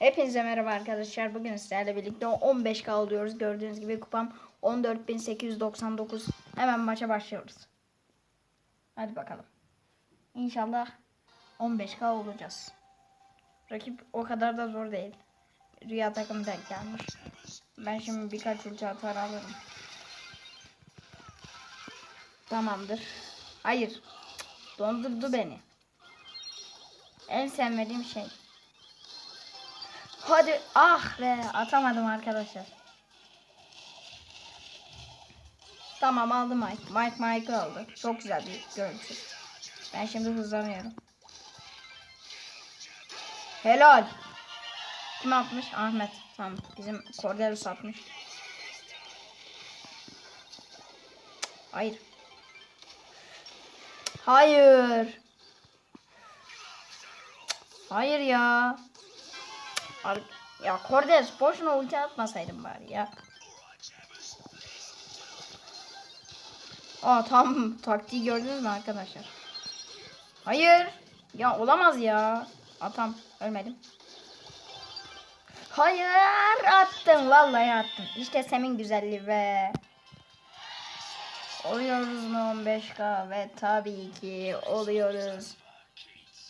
Hepinize merhaba arkadaşlar. Bugün sizlerle birlikte 15K alıyoruz. Gördüğünüz gibi kupam 14.899. Hemen maça başlıyoruz. Hadi bakalım. İnşallah 15K olacağız. Rakip o kadar da zor değil. Rüya takım denk gelmiş. Ben şimdi birkaç ulti atar alırım. Tamamdır. Hayır. Dondurdu beni. En sevmediğim şey. Hadi ah be atamadım arkadaşlar. Tamam aldı Mike. Mike Mike aldı. Çok güzel bir görüntü. Ben şimdi hızlanıyorum. Helal. Kim atmış? Ahmet. Tamam. Bizim Cordelus atmış. Hayır. Hayır. Hayır ya. Ya Cordes boşuna ulti atmasaydım bari ya. Aa tam taktiği gördünüz mü arkadaşlar? Hayır. Ya olamaz ya. Atam ölmedim. Hayır attım vallahi attım. İşte Sem'in güzelliği ve oluyoruz mu 15k ve tabii ki oluyoruz.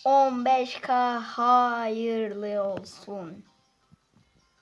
15k hayırlı olsun.